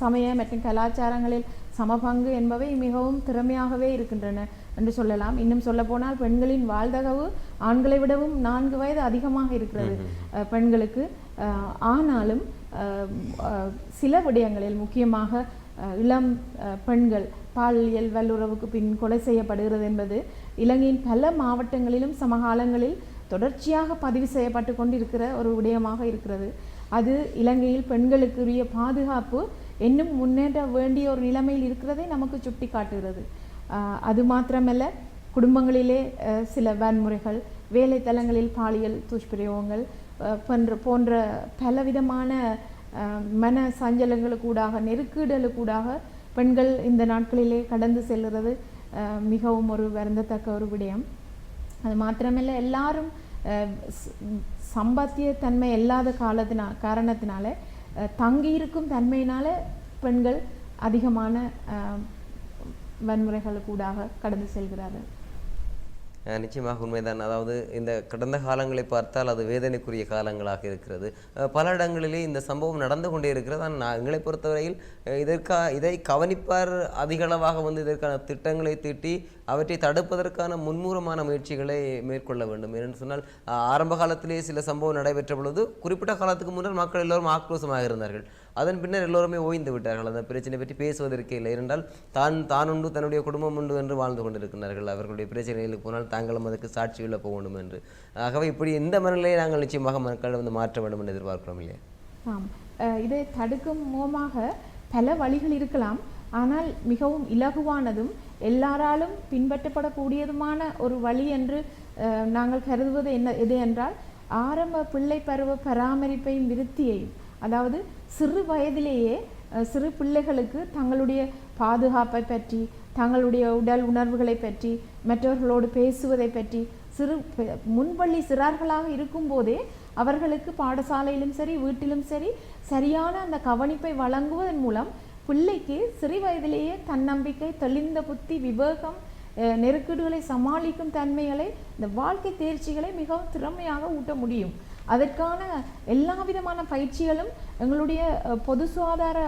சமய மற்றும் கலாச்சாரங்களில் சமபங்கு என்பவை மிகவும் திறமையாகவே இருக்கின்றன என்று சொல்லலாம். இன்னும் சொல்லப்போனால் பெண்களின் வாழ்தகவு ஆண்களை விடவும் நான்கு வயது அதிகமாக இருக்கிறது பெண்களுக்கு. ஆனாலும் சில விடயங்களில் முக்கியமாக இளம் பெண்கள் பாலியல் வல்லுறவுக்கு பின் கொலை செய்யப்படுகிறது என்பது இலங்கையின் பல மாவட்டங்களிலும் சமகாலங்களில் தொடர்ச்சியாக பதிவு செய்யப்பட்டு கொண்டிருக்கிற ஒரு விடயமாக இருக்கிறது. அது இலங்கையில் பெண்களுக்குரிய பாதுகாப்பு இன்னும் முன்னேற வேண்டிய ஒரு நிலைமையில் இருக்கிறதை நமக்கு சுட்டி காட்டுகிறது அது மாத்திரமல்ல குடும்பங்களிலே அஹ், சில வன்முறைகள் வேலை தலங்களில் பாலியல் துஷ்பிரயோகங்கள் போன்ற போன்ற பலவிதமான அஹ், மன சஞ்சலங்களுக்கூடாக நெருக்கீடலுக்கூடாக பெண்கள் இந்த நாட்களிலே கடந்து செல்கிறது. மிகவும் ஒரு வருந்தத்தக்க ஒரு விடயம் அது மாத்திரமில்ல எல்லாரும் சம்பாத்திய தன்மை இல்லாத காலத்தினா காரணத்தினால தங்கி தங்கியிருக்கும் தன்மையினால பெண்கள் அதிகமான வன்முறைகளுக்கு ஊடாக கடந்து செல்கிறார்கள் நிச்சயமாக உண்மைதான். அதாவது இந்த கடந்த காலங்களை பார்த்தால் அது வேதனைக்குரிய காலங்களாக இருக்கிறது. பல இடங்களிலே இந்த சம்பவம் நடந்து கொண்டே இருக்கிறது. ஆனால் நான் எங்களை பொறுத்தவரையில் அஹ் இதற்கா இதை கவனிப்பார் அதிகளவாக வந்து இதற்கான திட்டங்களை தீட்டி அவற்றை தடுப்பதற்கான முன்மூரமான முயற்சிகளை மேற்கொள்ள வேண்டும். ஏனென்று சொன்னால் ஆரம்ப காலத்திலேயே சில சம்பவம் நடைபெற்ற பொழுது குறிப்பிட்ட காலத்துக்கு முன்னர் மக்கள் எல்லோரும் ஆக்ரோஷமாக இருந்தார்கள். அதன் பின்னர் எல்லோருமே ஓய்ந்து விட்டார்கள். அந்த பிரச்சனை பற்றி பேசுவதற்கே இல்லை. என்றால் தான் தான் உண்டு தன்னுடைய குடும்பம் உண்டு என்று வாழ்ந்து கொண்டிருக்கிறார்கள். அவர்களுடைய பிரச்சனைகளுக்கு போனால் தாங்களும் அதுக்கு சாட்சியுள்ள போக வேண்டும் என்று. ஆகவே இப்படி இந்த மனநிலையை நாங்கள் நிச்சயமாக மக்கள் வந்து மாற்ற வேண்டும் என்று எதிர்பார்க்கிறோம் இல்லையா? ஆம். இதை தடுக்கும் மூலமாக பல வழிகள் இருக்கலாம். ஆனால் மிகவும் இலகுவானதும் எல்லாராலும் பின்பற்றப்படக்கூடியதுமான ஒரு வழி என்று நாங்கள் கருதுவது என்ன எது என்றால் ஆரம்ப பிள்ளை பருவ பராமரிப்பையும் விருத்தியையும். அதாவது சிறு வயதிலேயே சிறு பிள்ளைகளுக்கு தங்களுடைய பாதுகாப்பை பற்றி தங்களுடைய உடல் உணர்வுகளை பற்றி மற்றவர்களோடு பேசுவதை பற்றி சிறு முன்பள்ளி சிறார்களாக இருக்கும்போதே அவர்களுக்கு பாடசாலையிலும் சரி வீட்டிலும் சரி சரியான அந்த கவனிப்பை வழங்குவதன் மூலம் பிள்ளைக்கு சிறு வயதிலேயே தன்னம்பிக்கை தெளிந்த புத்தி விவேகம் நெருக்கடிகளை சமாளிக்கும் தன்மைகளை இந்த வாழ்க்கை தேர்ச்சிகளை மிகவும் திறமையாக ஊட்ட முடியும். அதற்கான எல்லா விதமான பயிற்சிகளும் எங்களுடைய பொது சுகாதார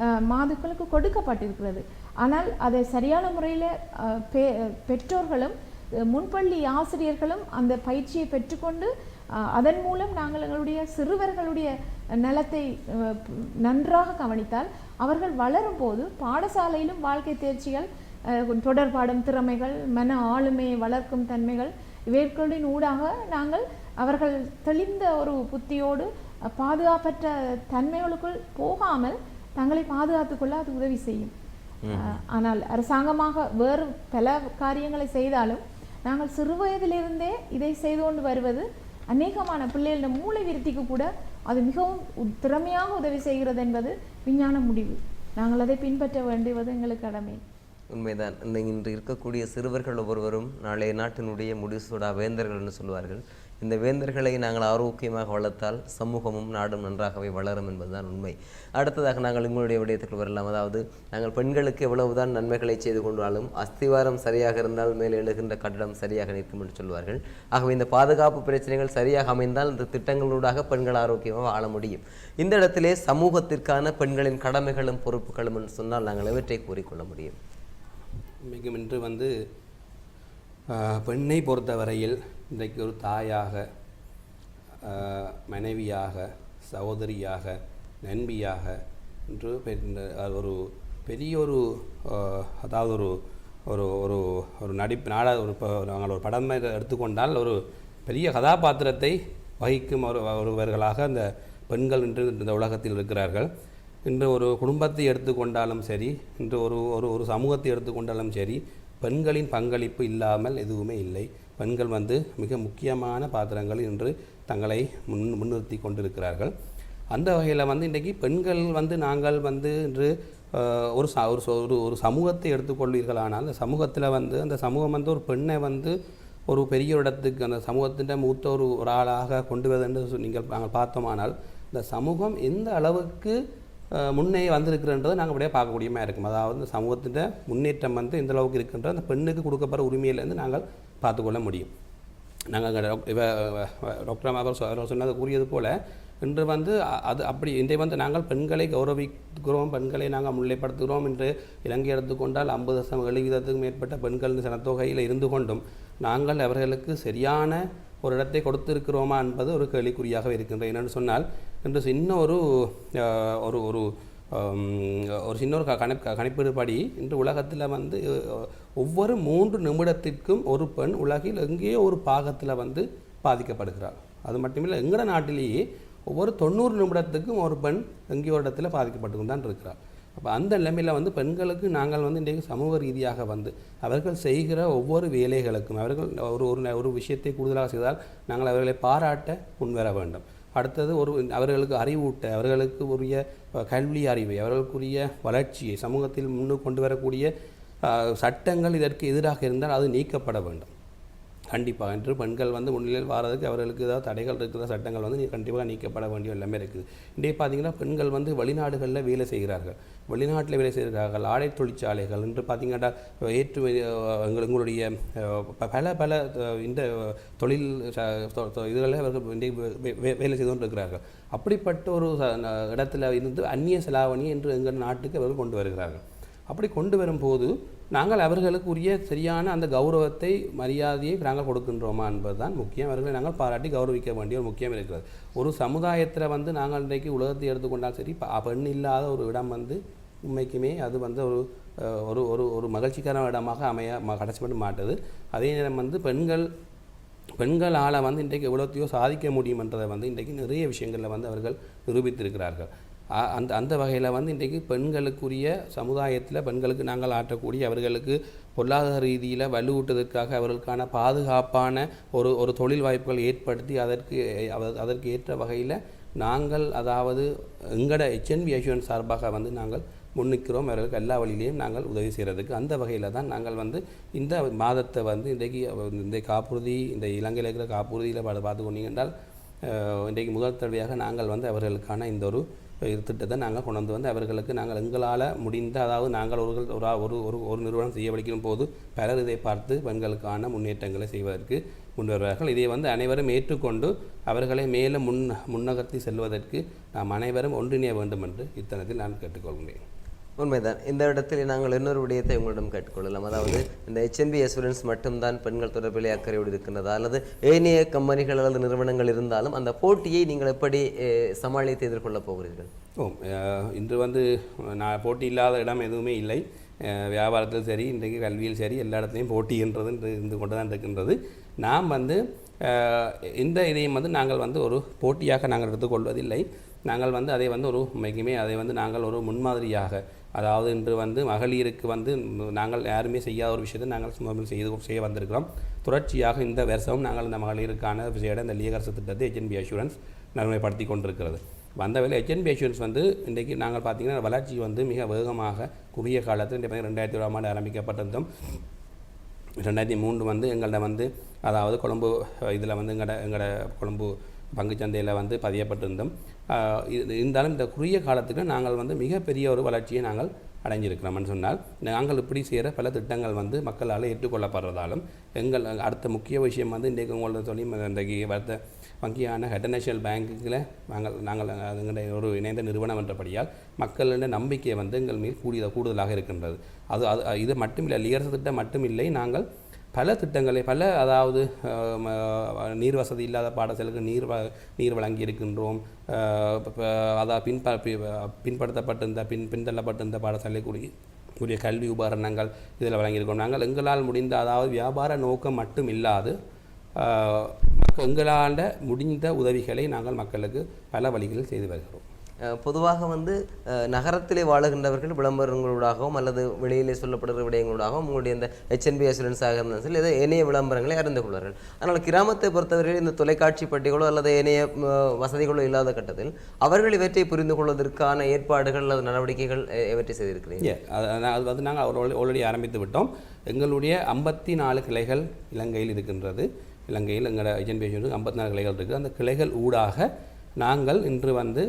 அஹ், மாதுக்களுக்கு கொடுக்கப்பட்டிருக்கிறது. ஆனால் அதை சரியான முறையில் பெற்றோர்களும் முன்பள்ளி ஆசிரியர்களும் அந்த பயிற்சியை பெற்றுக்கொண்டு அதன் மூலம் நாங்கள் எங்களுடைய சிறுவர்களுடைய நலத்தை நன்றாக கவனித்தால் அவர்கள் வளரும் போது பாடசாலையிலும் வாழ்க்கை தேர்ச்சிகள் தொடர்பாடும் திறமைகள் மன ஆளுமையை வளர்க்கும் தன்மைகள் இவர்களின் ஊடாக நாங்கள் அவர்கள் தெளிந்த ஒரு புத்தியோடு பாதுகாப்பற்ற தன்மைகளுக்குள் போகாமல் தங்களை பாதுகாத்துக் கொள்ள அது உதவி செய்யும். ஆனால் அரசாங்கமாக வேறு பல காரியங்களை செய்தாலும் நாங்கள் சிறு வயதிலிருந்தே இதை செய்து கொண்டு வருவது அநேகமான பிள்ளைகளின் மூளை விருத்திக்கு கூட அது மிகவும் திறமையாக உதவி செய்கிறது என்பது விஞ்ஞான முடிவு. நாங்கள் அதை பின்பற்ற வேண்டியது எங்களுக்கு கடமை. உண்மைதான். இன்று இருக்கக்கூடிய சிறுவர்கள் ஒவ்வொருவரும் நாளைய நாட்டினுடைய முடிசூடா வேந்தர்கள் என்று சொல்வார்கள் இந்த வேந்தர்களை நாங்கள் ஆரோக்கியமாக வளர்த்தால் சமூகமும் நாடும் நன்றாகவே வளரும் என்பதுதான் உண்மை. அடுத்ததாக நாங்கள் உங்களுடைய விடயத்துக்கு வரலாம். அதாவது நாங்கள் பெண்களுக்கு எவ்வளவுதான் நன்மைகளை செய்து கொண்டாலும் அஸ்திவாரம் சரியாக இருந்தால் மேலே எழுகின்ற கட்டடம் சரியாக நிற்கும் என்று சொல்வார்கள். ஆகவே இந்த பாதுகாப்பு பிரச்சனைகள் சரியாக அமைந்தால் இந்த திட்டங்களூடாக பெண்கள் ஆரோக்கியமாக வாழ முடியும். இந்த இடத்திலே சமூகத்திற்கான பெண்களின் கடமைகளும் பொறுப்புகளும் என்று சொன்னால் நாங்கள் எவற்றை கூறிக்கொள்ள முடியும்? மிகமின்று இன்று வந்து பெண்ணை பொறுத்தவரையில் இன்றைக்கு ஒரு தாயாக மனைவியாக சகோதரியாக நண்பியாக என்று ஒரு பெரிய ஒரு அதாவது ஒரு ஒரு ஒரு ஒரு நடிப்பு நாடக ஒரு இப்போ நாங்கள் ஒரு படம் எடுத்துக்கொண்டால் ஒரு பெரிய கதாபாத்திரத்தை வகிக்கும் ஒரு ஒருவர்களாக அந்த பெண்கள் இன்று இந்த உலகத்தில் இருக்கிறார்கள். இன்று ஒரு குடும்பத்தை எடுத்துக்கொண்டாலும் சரி இன்று ஒரு ஒரு ஒரு சமூகத்தை எடுத்துக்கொண்டாலும் சரி பெண்களின் பங்களிப்பு இல்லாமல் எதுவுமே இல்லை. பெண்கள் வந்து மிக முக்கியமான பாத்திரங்கள் இன்று தங்களை முன் முன்னிறுத்தி கொண்டிருக்கிறார்கள். அந்த வகையில் வந்து இன்றைக்கி பெண்கள் வந்து நாங்கள் வந்து இன்று ஒரு ச ஒரு ஒரு ஒரு சமூகத்தை எடுத்துக்கொள்வீர்களானால் அந்த சமூகத்தில் வந்து அந்த சமூகம் வந்து ஒரு பெண்ணை வந்து ஒரு பெரிய இடத்துக்கு அந்த சமூகத்தின் மூத்த ஒரு ஒரு ஆளாக கொண்டு வருவது என்று சொ- நீங்கள் நாங்கள் பார்த்தோமானால் இந்த சமூகம் எந்த அளவுக்கு முன்னே வந்திருக்கிறன்றதை நாங்கள் அப்படியே பார்க்கக்கூடியமாக இருக்கும். அதாவது இந்த சமூகத்தின் முன்னேற்றம் வந்து எந்த அளவுக்கு இருக்கின்ற அந்த பெண்ணுக்கு கொடுக்கப்படுற உரிமையிலேருந்து நாங்கள் பார்த்துக்கொள்ள முடியும். நாங்கள் அங்கே டாக்டர் இவ டாக்டர் அவர் அவர் சொன்னது கூறியது போல் இன்று வந்து அது அப்படி இன்றை வந்து நாங்கள் பெண்களை கௌரவிக்கிறோம் பெண்களை நாங்கள் முன்னிலைப்படுத்துகிறோம் என்று இலங்கை எடுத்துக்கொண்டால் ஐம்பது தசம் ஏழு வீதத்துக்கும் மேற்பட்ட பெண்கள் சனத்தொகையில் இருந்து கொண்டும் நாங்கள் அவர்களுக்கு சரியான ஒரு இடத்தை கொடுத்திருக்கிறோமா என்பது ஒரு கேள்விக்குறியாக இருக்கின்றது. என்னென்னு சொன்னால் இன்று இன்னும் ஒரு ஒரு ஒரு ஒரு சின்ன ஒரு க- கணிப் கணிப்பீடுபடி இன்று உலகத்தில் வந்து ஒவ்வொரு மூன்று நிமிடத்திற்கும் ஒரு பெண் உலகில் எங்கேயோ ஒரு பாகத்தில் வந்து பாதிக்கப்படுகிறார் அது மட்டுமில்லை எங்கட நாட்டிலேயே ஒவ்வொரு தொண்ணூறு நிமிடத்துக்கும் ஒரு பெண் எங்கேயோ ஒரு இடத்துல பாதிக்கப்பட்டு தான் இருக்கிறார் அப்போ அந்த நிலைமையில் வந்து பெண்களுக்கு நாங்கள் வந்து இன்றைக்கு சமூக ரீதியாக வந்து அவர்கள் செய்கிற ஒவ்வொரு வேலைகளுக்கும் அவர்கள் ஒரு ஒரு ந- ஒரு விஷயத்தை கூடுதலாக செய்தால் நாங்கள் அவர்களை பாராட்ட முன்வர வேண்டும். அடுத்தது ஒரு அவர்களுக்கு அறிவூட்ட அவர்களுக்கு உரிய கல்வி அறிவை அவர்களுக்குரிய வளர்ச்சியை சமூகத்தில் முன்னு கொண்டு வரக்கூடிய சட்டங்கள் இதற்கு எதிராக இருந்தால் அது நீக்கப்பட வேண்டும். கண்டிப்பாக. இன்று பெண்கள் வந்து முன்னிலையில் வாரதுக்கு அவர்களுக்கு ஏதாவது தடைகள் இருக்கிற சட்டங்கள் வந்து கண்டிப்பாக நீக்கப்பட வேண்டிய எல்லாமே இருக்குது. இன்றைய பார்த்தீங்கன்னா பெண்கள் வந்து வெளிநாடுகளில் வேலை செய்கிறார்கள். வெளிநாட்டில் வேலை செய்கிறார்கள். ஆடை தொழிற்சாலைகள் என்று பார்த்தீங்கன்னா ஏற்று எங்களுடைய ப- பல பல இந்த தொழில் இதுகளில் அவர்கள் வே- வே- வேலை செய்து கொண்டிருக்கிறார்கள். அப்படிப்பட்ட ஒரு இடத்துல இருந்து அந்நிய செலாவணி என்று எங்கள் நாட்டுக்கு அவர்கள் கொண்டு வருகிறார்கள். அப்படி கொண்டு வரும்போது நாங்கள் அவர்களுக்கு உரிய சரியான அந்த கௌரவத்தை மரியாதையை நாங்கள் கொடுக்கின்றோமா என்பதுதான் முக்கியம். அவர்களை நாங்கள் பாராட்டி கௌரவிக்க வேண்டிய ஒரு முக்கியம் இருக்கிறது. ஒரு சமுதாயத்தில் வந்து நாங்கள் இன்றைக்கு உலகத்தை எடுத்துக்கொண்டால் சரி பெண் இல்லாத ஒரு இடம் வந்து உண்மைக்குமே அது வந்து ஒரு ஒரு ஒரு ஒரு மகிழ்ச்சிகரமான இடமாக அமைய ம- கடைசி மட்டும் மாட்டுது. அதே நேரம் வந்து பெண்கள் பெண்களால் வந்து இன்றைக்கு எவ்வளோத்தையோ சாதிக்க முடியுமென்றதை வந்து இன்றைக்கு நிறைய விஷயங்களில் வந்து அவர்கள் நிரூபித்திருக்கிறார்கள். அந்த அந்த வகையில் வந்து இன்றைக்கு பெண்களுக்குரிய சமுதாயத்தில் பெண்களுக்கு நாங்கள் ஆற்றக்கூடிய அவர்களுக்கு பொருளாதார ரீதியில் வலுவூட்டுவதற்காக அவர்களுக்கான பாதுகாப்பான ஒரு ஒரு தொழில் வாய்ப்புகள் ஏற்படுத்தி அதற்கு அதற்கு ஏற்ற வகையில் நாங்கள் அதாவது எங்கட ஹெச்என்பி அஷூரன்ஸ் சார்பாக வந்து நாங்கள் முன்னிக்கிறோம். அவர்களுக்கு எல்லா வழியிலையும் நாங்கள் உதவி செய்கிறதுக்கு அந்த வகையில் தான் நாங்கள் வந்து இந்த மாதத்தை வந்து இன்றைக்கு இந்த காப்புறுதி இந்த இலங்கையில் இருக்கிற காப்புறுதியில் பார்த்து கொண்டீங்க என்றால் இன்றைக்கு முதல் தடவையாக நாங்கள் வந்து அவர்களுக்கான இந்த ஒரு திட்டத்தை நாங்கள் கொண்டு வந்து அவர்களுக்கு நாங்கள் எங்களால் முடிந்த அதாவது நாங்கள் ஒரு ஒரு ஒரு ஒரு நிறுவனம் செய்ய வலிக்கும் போது பலர் இதை பார்த்து பெண்களுக்கான முன்னேற்றங்களை செய்வதற்கு முன்வருவார்கள் இதை வந்து அனைவரும் ஏற்றுக்கொண்டு அவர்களை மேலும் முன் முன்னகர்த்தி செல்வதற்கு நாம் அனைவரும் ஒன்றிணைய வேண்டும் என்று இத்தனத்தில் நான் கேட்டுக்கொள்கிறேன். உண்மைதான். இந்த இடத்தில் நாங்கள் இன்னொரு விடயத்தை உங்களிடம் கேட்டுக்கொள்ளலாம். அதாவது இந்த ஹெச்என்பி அசூரன்ஸ் மட்டும்தான் பெண்கள் தொடர்பிலே அக்கறையோடு இருக்கின்றதா அல்லது ஏனைய கம்பெனிகள் அல்லது நிறுவனங்கள் இருந்தாலும் அந்த போட்டியை நீங்கள் எப்படி சமாளித்து எதிர்கொள்ளப் போகிறீர்கள்? ஓ இன்று வந்து நான் போட்டி இல்லாத இடம் எதுவுமே இல்லை. வியாபாரத்தில் சரி இன்றைக்கு கல்வியில் சரி எல்லா இடத்துலையும் போட்டின்றது இருந்து கொண்டு தான் இருக்கின்றது. நாம் வந்து இந்த இதையும் வந்து நாங்கள் வந்து ஒரு போட்டியாக நாங்கள் எடுத்துக்கொள்வதில்லை. நாங்கள் வந்து அதை வந்து ஒரு உண்மைக்குமே அதை வந்து நாங்கள் ஒரு முன்மாதிரியாக அதாவது இன்று வந்து மகளிருக்கு வந்து நாங்கள் யாருமே செய்யாத ஒரு விஷயத்தை நாங்கள் சும்மா செய்து செய்ய வந்திருக்கிறோம். தொடர்ச்சியாக இந்த வருஷம் நாங்கள் இந்த மகளிருக்கான விஷயம் இந்த லீகரசு திட்டத்தை ஹெச்என்பி அஷூரன்ஸ் நன்மைப்படுத்தி கொண்டிருக்கிறது. வந்த வேலை ஹெச்என்பி அஷூரன்ஸ் வந்து இன்றைக்கு நாங்கள் பார்த்தீங்கன்னா வளர்ச்சி வந்து மிக வேகமாக குறுகிய காலத்தில் இன்றைக்கு ரெண்டாயிரத்தி இருபதாம் ஆண்டு ஆரம்பிக்கப்பட்டிருந்தோம். ரெண்டாயிரத்தி மூன்று வந்து எங்கள்ட வந்து அதாவது கொழும்பு இதில் வந்து எங்களோட எங்களோட கொழும்பு பங்குச்சந்தையில் வந்து பதியப்பட்டிருந்தோம் இருந்தாலும் இந்த குறுகிய காலத்துக்கு நாங்கள் வந்து மிகப்பெரிய ஒரு வளர்ச்சியை நாங்கள் அடைஞ்சிருக்கிறோம்னு சொன்னால் நாங்கள் இப்படி செய்கிற பல திட்டங்கள் வந்து மக்களால் ஏற்றுக்கொள்ளப்படுறதாலும் எங்கள் அடுத்த முக்கிய விஷயம் வந்து இன்றைக்கு உங்களோட சொல்லி இன்றைக்கு வர்த்த வங்கியான ஹெட்டர்நேஷனல் பேங்க்கில் நாங்கள் நாங்கள் எங்களுடைய ஒரு இணைந்த நிறுவனம் என்றபடியால் மக்களிட நம்பிக்கை வந்து எங்கள் மேல் கூடிய கூடுதலாக இருக்கின்றது. அது அது இது மட்டுமில்லை லியர்ஸ் திட்டம் மட்டுமில்லை நாங்கள் பல திட்டங்களை பல அதாவது நீர் வசதி இல்லாத பாடசாலைக்கு நீர் வ நீர் வழங்கி இருக்கின்றோம் அதாவது பின்ப பின்படுத்தப்பட்டிருந்த பின் பின்தள்ளப்பட்டிருந்த பாடசாலைக்குரிய உரிய கல்வி உபகரணங்கள் இதில் வழங்கியிருக்கோம் நாங்கள் எங்களால் முடிந்த அதாவது வியாபார நோக்கம் மட்டும் இல்லாது எங்களால் முடிந்த உதவிகளை நாங்கள் மக்களுக்கு பல வழிகளில் செய்து வருகிறோம். பொதுவாக வந்து நகரத்திலே வாழுகின்றவர்கள் விளம்பரங்களூடாகவும் அல்லது வெளியிலே சொல்லப்படுகிற விடயங்களூடாகவும் உங்களுடைய இந்த ஹெச்என்பி அசூரன்ஸாக இருந்தாலும் சரி இதை இணைய விளம்பரங்களை அறிந்து கொள்வார்கள். ஆனால் கிராமத்தை பொறுத்தவரையில் இந்த தொலைக்காட்சி பட்டிகளோ அல்லது இணைய வசதிகளோ இல்லாத கட்டத்தில் அவர்கள் இவற்றை புரிந்து கொள்வதற்கான ஏற்பாடுகள் அல்லது நடவடிக்கைகள் இவற்றை செய்திருக்கிறீங்க அது வந்து நாங்கள் ஆல்ரெடி ஆரம்பித்து விட்டோம். எங்களுடைய ஐம்பத்தி நாலு கிளைகள் இலங்கையில் இருக்கின்றது. இலங்கையில் எங்களோட ஏஜென்ட் ஐம்பத்தி நாலு கிளைகள் இருக்குது. அந்த கிளைகள் ஊடாக நாங்கள் இன்று வந்து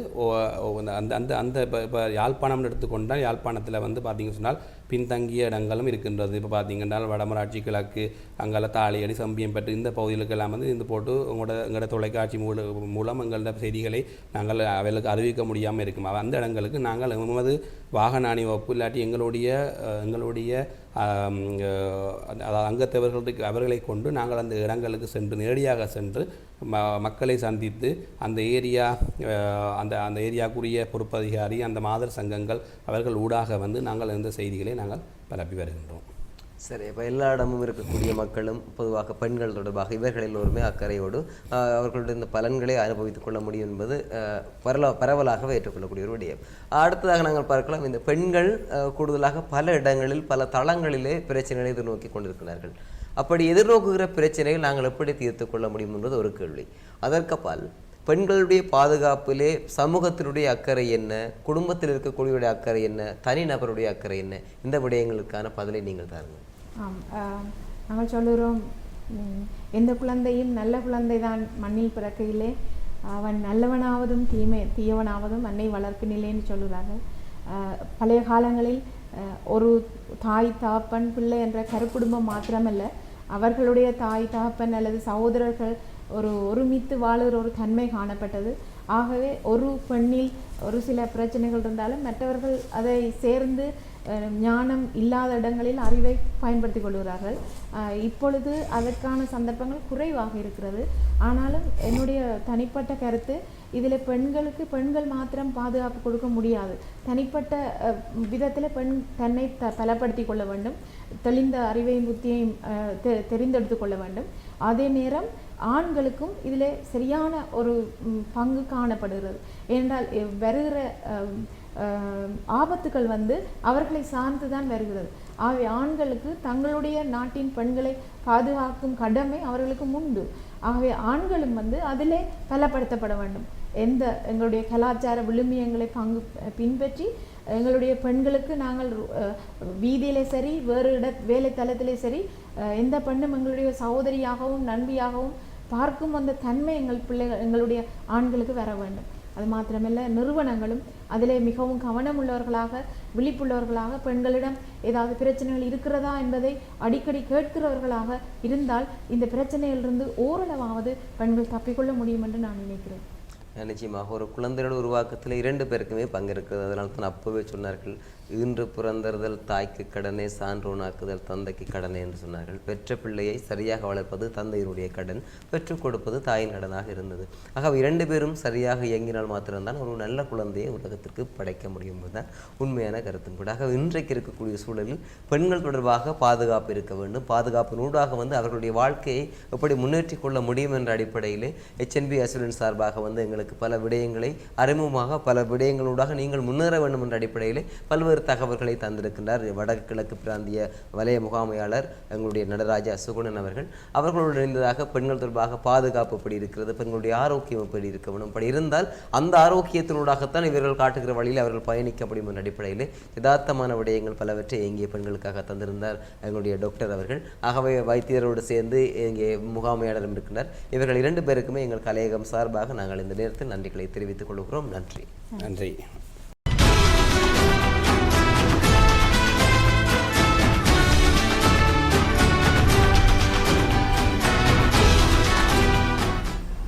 அந்த அந்த அந்த இப்போ இப்போ யாழ்ப்பாணம்னு எடுத்துக்கொண்டால் யாழ்ப்பாணத்தில் வந்து பார்த்தீங்க சொன்னால் பின்தங்கிய இடங்களும் இருக்கின்றது. இப்போ பார்த்தீங்கன்னா வடமராட்சி கிழக்கு அங்கால சம்பியம் சம்பியம்பட்டு இந்த பகுதிகளுக்கெல்லாம் வந்து இந்த போட்டு உங்களோட எங்களோட தொலைக்காட்சி மூல மூலம் எங்களோட செய்திகளை நாங்கள் அவர்களுக்கு அறிவிக்க முடியாமல் இருக்கும். அந்த இடங்களுக்கு நாங்கள் எமது வாகன அணிவகுப்பு இல்லாட்டி எங்களுடைய எங்களுடைய அதாவது அங்கத்தவர்களுக்கு அவர்களை கொண்டு நாங்கள் அந்த இடங்களுக்கு சென்று நேரடியாக சென்று ம மக்களை சந்தித்து அந்த ஏரியா அந்த அந்த ஏரியாக்குரிய பொறுப்பதிகாரி அந்த மாதர் சங்கங்கள் அவர்கள் ஊடாக வந்து நாங்கள் இந்த செய்திகளை நாங்கள் பரப்பி வருகின்றோம். சரி இப்போ எல்லா இடமும் இருக்கக்கூடிய மக்களும் பொதுவாக பெண்கள் தொடர்பாக இவர்கள் எல்லோருமே அக்கறையோடு அவர்களுடைய இந்த பலன்களை அனுபவித்துக் கொள்ள முடியும் என்பது பரல பரவலாகவே ஏற்றுக்கொள்ளக்கூடிய ஒரு விடயம். அடுத்ததாக நாங்கள் பார்க்கலாம் இந்த பெண்கள் கூடுதலாக பல இடங்களில் பல தளங்களிலே பிரச்சனைகளை எதிர்நோக்கி கொண்டிருக்கிறார்கள். அப்படி எதிர்நோக்குகிற பிரச்சனையை நாங்கள் எப்படி தீர்த்து கொள்ள முடியும் என்பது ஒரு கேள்வி. அதற்கப்பால் பெண்களுடைய பாதுகாப்பிலே சமூகத்தினுடைய அக்கறை என்ன? குடும்பத்தில் இருக்கக்கூடியவருடைய அக்கறை என்ன? தனிநபருடைய அக்கறை என்ன? இந்த விடயங்களுக்கான பதிலை நீங்கள் தாருங்கள். ஆம் நம்ம நாங்கள் சொல்லுகிறோம் எந்த குழந்தையும் நல்ல குழந்தை தான் மண்ணில் பிறக்கையிலே. அவன் நல்லவனாவதும் தீமை தீயவனாவதும் அன்னை வளர்ப்பினிலேன்னு சொல்லுகிறார்கள். பழைய காலங்களில் ஒரு தாய் தாப்பன் பிள்ளை என்ற கருக்குடும்பம் மாத்திரமல்ல. அவர்களுடைய தாய் தாப்பன் அல்லது சகோதரர்கள் ஒரு ஒருமித்து வாழுகிற ஒரு தன்மை காணப்பட்டது. ஆகவே ஒரு பெண்ணில் ஒரு சில பிரச்சனைகள் இருந்தாலும் மற்றவர்கள் அதை சேர்ந்து ஞானம் இல்லாத இடங்களில் அறிவை பயன்படுத்தி கொள்கிறார்கள். இப்பொழுது அதற்கான சந்தர்ப்பங்கள் குறைவாக இருக்கிறது. ஆனாலும் என்னுடைய தனிப்பட்ட கருத்து இதில் பெண்களுக்கு பெண்கள் மாத்திரம் பாதுகாப்பு கொடுக்க முடியாது. தனிப்பட்ட விதத்தில் பெண் தன்னை த பலப்படுத்தி கொள்ள வேண்டும். தெளிந்த அறிவையும் புத்தியையும் தெ- தெரிந்தெடுத்து கொள்ள வேண்டும். அதே நேரம் ஆண்களுக்கும் இதில் சரியான ஒரு பங்கு காணப்படுகிறது. ஏனென்றால் வருகிற ஆபத்துக்கள் ஆபத்துகள் வந்து அவர்களை சார்ந்து தான் வருகிறது. ஆகவே ஆண்களுக்கு தங்களுடைய நாட்டின் பெண்களை பாதுகாக்கும் கடமை அவர்களுக்கு உண்டு. ஆகவே ஆண்களும் வந்து அதிலே பலப்படுத்தப்பட வேண்டும். எந்த எங்களுடைய கலாச்சார விழுமியங்களை பங்கு பின்பற்றி எங்களுடைய பெண்களுக்கு நாங்கள் வீதியிலே சரி வேறு இட வேலை தளத்திலே சரி எந்த பெண்ணும் எங்களுடைய சகோதரியாகவும் நண்பியாகவும் பார்க்கும் அந்த தன்மை எங்கள் பிள்ளைகள் எங்களுடைய ஆண்களுக்கு வர வேண்டும். அது மாத்திரமல்ல நிறுவனங்களும் அதிலே மிகவும் கவனம் உள்ளவர்களாக விழிப்புள்ளவர்களாக பெண்களிடம் ஏதாவது பிரச்சனைகள் இருக்கிறதா என்பதை அடிக்கடி கேட்கிறவர்களாக இருந்தால் இந்த பிரச்சனையிலிருந்து ஓரளவாவது பெண்கள் தப்பிக்கொள்ள முடியும் என்று நான் நினைக்கிறேன். நிச்சயமாக ஒரு குழந்தையோட உருவாக்கத்தில் இரண்டு பேருக்குமே பங்கு இருக்கிறது. அதனால தான் அப்போவே சொன்னார்கள். ஈன்று பிறந்தறுதல் தாய்க்கு கடனே சான்றோனாக்குதல் தந்தைக்கு கடனே என்று சொன்னார்கள். பெற்ற பிள்ளையை சரியாக வளர்ப்பது தந்தையினுடைய கடன் பெற்றுக் கொடுப்பது தாயின் கடனாக இருந்தது. ஆகவே இரண்டு பேரும் சரியாக இயங்கினால் மாத்திரம்தான் ஒரு நல்ல குழந்தையை உலகத்திற்கு படைக்க முடியும் என்பதுதான் உண்மையான கருத்தும் கூட. ஆகவே இன்றைக்கு இருக்கக்கூடிய சூழலில் பெண்கள் தொடர்பாக பாதுகாப்பு இருக்க வேண்டும். பாதுகாப்பினூடாக வந்து அவர்களுடைய வாழ்க்கையை எப்படி முன்னேற்றி கொள்ள முடியும் என்ற அடிப்படையிலே ஹெச்என்பி அசுரன் சார்பாக வந்து எங்களுக்கு பல விடயங்களை அறிமுகமாக பல விடயங்களூடாக நீங்கள் முன்னேற வேண்டும் என்ற அடிப்படையிலே பல்வேறு தகவல்களை தந்திருக்கின்றார். வடகிழக்கு பிராந்திய வலய முகாமையாளர் எங்களுடைய நடராஜா சுகுணன் அவர்கள். அவர்களோடு இணைந்ததாக பெண்கள் தொடர்பாக பாதுகாப்பு எப்படி இருக்கிறது பெண்களுடைய ஆரோக்கியம் எப்படி இருக்க வேண்டும். அப்படி இருந்தால் அந்த ஆரோக்கியத்தினூடாகத்தான் இவர்கள் காட்டுகிற வழியில் அவர்கள் பயணிக்க முடியும் என்ற அடிப்படையில் யதார்த்தமான விடயங்கள் பலவற்றை இங்கே பெண்களுக்காக தந்திருந்தார் எங்களுடைய டாக்டர் அவர்கள். ஆகவே வைத்தியரோடு சேர்ந்து இங்கே முகாமையாளரும் இருக்கின்றார். இவர்கள் இரண்டு பேருக்குமே எங்கள் கலையகம் சார்பாக நாங்கள் இந்த நேரத்தில் நன்றிகளை தெரிவித்துக் கொள்கிறோம். நன்றி. நன்றி.